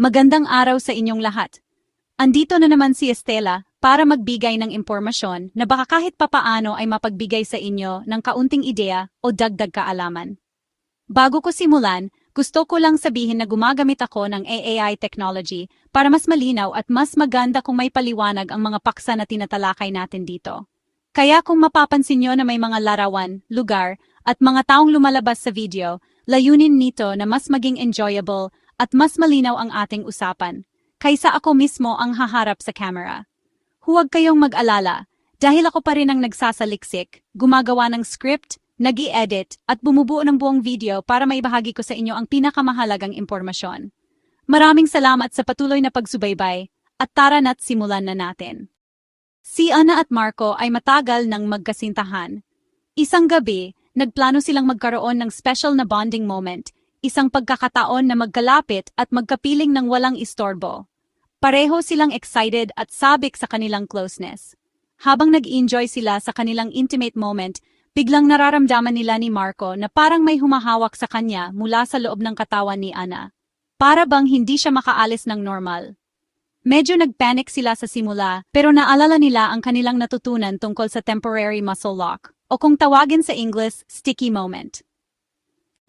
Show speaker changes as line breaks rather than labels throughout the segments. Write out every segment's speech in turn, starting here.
Magandang araw sa inyong lahat. Andito na naman si Estela para magbigay ng impormasyon na baka kahit papaano ay mapagbigay sa inyo ng kaunting ideya o dagdag kaalaman. Bago ko simulan, gusto ko lang sabihin na gumagamit ako ng AI technology para mas malinaw at mas maganda kung may paliwanag ang mga paksa na tinatalakay natin dito. Kaya kung mapapansin nyo na may mga larawan, lugar, at mga taong lumalabas sa video, layunin nito na mas maging enjoyable at mas malinaw ang ating usapan, kaysa ako mismo ang haharap sa camera. Huwag kayong mag-alala, dahil ako pa rin ang nagsasaliksik, gumagawa ng script, nag edit at bumubuo ng buong video para maibahagi ko sa inyo ang pinakamahalagang impormasyon. Maraming salamat sa patuloy na pagsubaybay, at tara na't simulan na natin. Si Ana at Marco ay matagal nang magkasintahan. Isang gabi, nagplano silang magkaroon ng special na bonding moment, isang pagkakataon na magkalapit at magkapiling ng walang istorbo. Pareho silang excited at sabik sa kanilang closeness. Habang nag-enjoy sila sa kanilang intimate moment, biglang nararamdaman nila ni Marco na parang may humahawak sa kanya mula sa loob ng katawan ni Ana. Para bang hindi siya makaalis ng normal. Medyo nagpanic sila sa simula, pero naalala nila ang kanilang natutunan tungkol sa temporary muscle lock, o kung tawagin sa English, sticky moment.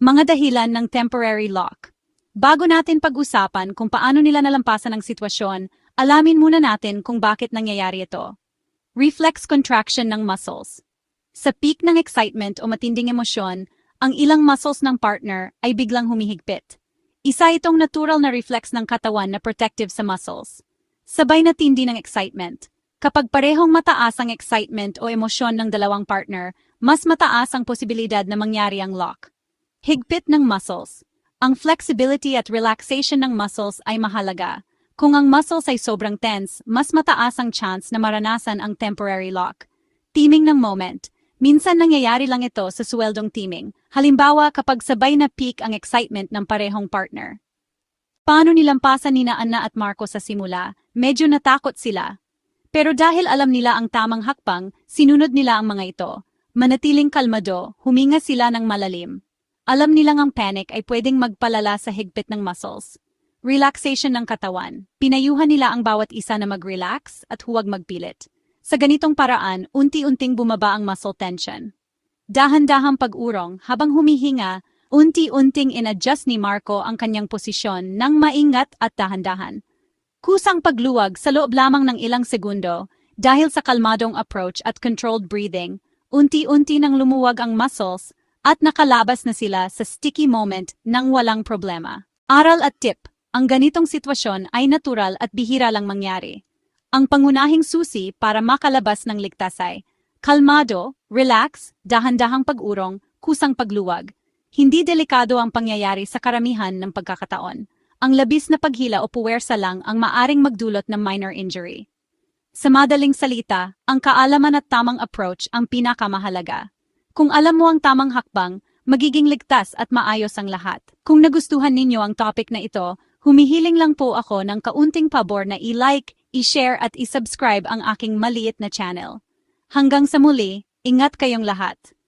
Mga dahilan ng temporary lock. Bago natin pag-usapan kung paano nila nalampasan ang sitwasyon, alamin muna natin kung bakit nangyayari ito. Reflex contraction ng muscles. Sa peak ng excitement o matinding emosyon, ang ilang muscles ng partner ay biglang humihigpit. Isa itong natural na reflex ng katawan na protective sa muscles. Sabay na tindi ng excitement. Kapag parehong mataas ang excitement o emosyon ng dalawang partner, mas mataas ang posibilidad na mangyari ang lock. Higpit ng muscles. Ang flexibility at relaxation ng muscles ay mahalaga. Kung ang muscles ay sobrang tense, mas mataas ang chance na maranasan ang temporary lock. Teaming ng moment. Minsan nangyayari lang ito sa sweldong teaming. Halimbawa kapag sabay na peak ang excitement ng parehong partner. Paano nilampasan nina Anna at Marco sa simula? Medyo natakot sila. Pero dahil alam nila ang tamang hakbang, sinunod nila ang mga ito. Manatiling kalmado, huminga sila ng malalim. Alam nilang ang panic ay pwedeng magpalala sa higpit ng muscles. Relaxation ng katawan. Pinayuhan nila ang bawat isa na mag-relax at huwag magpilit. Sa ganitong paraan, unti-unting bumaba ang muscle tension. Dahan-dahang pag-urong habang humihinga, unti-unting in-adjust ni Marco ang kanyang posisyon ng maingat at dahan-dahan. Kusang pagluwag sa loob lamang ng ilang segundo dahil sa kalmadong approach at controlled breathing, unti-unti nang lumuwag ang muscles at nakalabas na sila sa sticky moment nang walang problema. Aral at tip, ang ganitong sitwasyon ay natural at bihira lang mangyari. Ang pangunahing susi para makalabas ng ligtas ay kalmado, relax, dahan-dahang pag-urong, kusang pagluwag. Hindi delikado ang pangyayari sa karamihan ng pagkakataon. Ang labis na paghila o puwersa lang ang maaring magdulot ng minor injury. Sa madaling salita, ang kaalaman at tamang approach ang pinakamahalaga. Kung alam mo ang tamang hakbang, magiging ligtas at maayos ang lahat. Kung nagustuhan ninyo ang topic na ito, humihiling lang po ako ng kaunting pabor na i-like, i-share at i-subscribe ang aking maliit na channel. Hanggang sa muli, ingat kayong lahat.